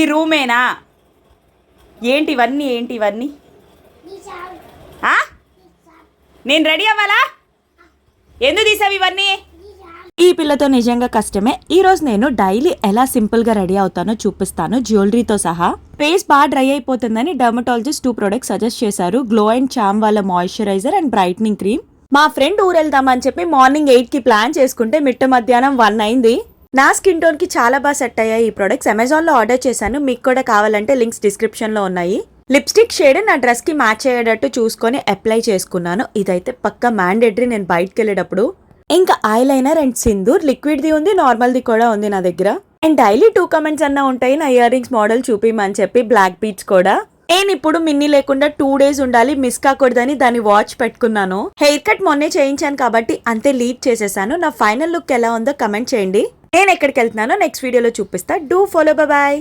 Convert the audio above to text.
ఇది రూమేనా? ఏంటి ఇవన్నీ ఏంటి ఇవన్నీ? నేను రెడీ అవ్వాలా? ఎందుకు తీసావు ఇవన్నీ? ఈ పిల్లతో నిజంగా కష్టమే. ఈ రోజు నేను డైలీ ఎలా సింపుల్గా రెడీ అవుతానో చూపిస్తాను జ్యువెలరీతో సహా. ఫేస్ బాగా డ్రై అయిపోతుందని డర్మటాలజిస్ట్ టూ ప్రొడక్ట్స్ సజెస్ట్ చేశారు. గ్లో అండ్ చామ్ వాళ్ళ మాయిశ్చరైజర్ అండ్ బ్రైట్నింగ్ క్రీమ్. మా ఫ్రెండ్ ఊరు వెళ్దామని చెప్పి మార్నింగ్ ఎయిట్కి ప్లాన్ చేసుకుంటే మిట్ట మధ్యాహ్నం వన్ అయింది. నా స్కిన్ టోన్కి చాలా బాగా సెట్ అయ్యాయి ఈ ప్రొడక్ట్స్. అమెజాన్లో ఆర్డర్ చేశాను. మీకు కూడా కావాలంటే లింక్స్ డిస్క్రిప్షన్లో ఉన్నాయి. లిప్స్టిక్ షేడ్ నా డ్రెస్కి మ్యాచ్ అయ్యేటట్టు చూసుకొని అప్లై చేసుకున్నాను. ఇదైతే పక్క మ్యాండేటరీ నేను బయటకు వెళ్ళేటప్పుడు ఇంకా ఐలైనర్ అండ్ సింధూర్ లిక్విడ్ ది ఉంది నార్మల్ ది కూడా ఉంది నా దగ్గర. అండ్ డైలీ టూ కమెంట్స్ అన్న ఉంటాయి. నా ఇయర్ రింగ్స్ మోడల్ చూపిమని చెప్పి బ్లాక్ బీట్స్ కూడా. నేను ఇప్పుడు మిన్ని లేకుండా టూ డేస్ ఉండాలి మిస్ కాకూడదని దాని వాచ్ పెట్టుకున్నాను. హెయిర్ కట్ మొన్నే చేయించాను కాబట్టి అంతే లీడ్ చేసేసాను. నా ఫైనల్ లుక్ ఎలా ఉందో కమెంట్ చేయండి. నేను ఎక్కడికి వెళ్తున్నానో నెక్స్ట్ వీడియోలో చూపిస్తా. Do follow bye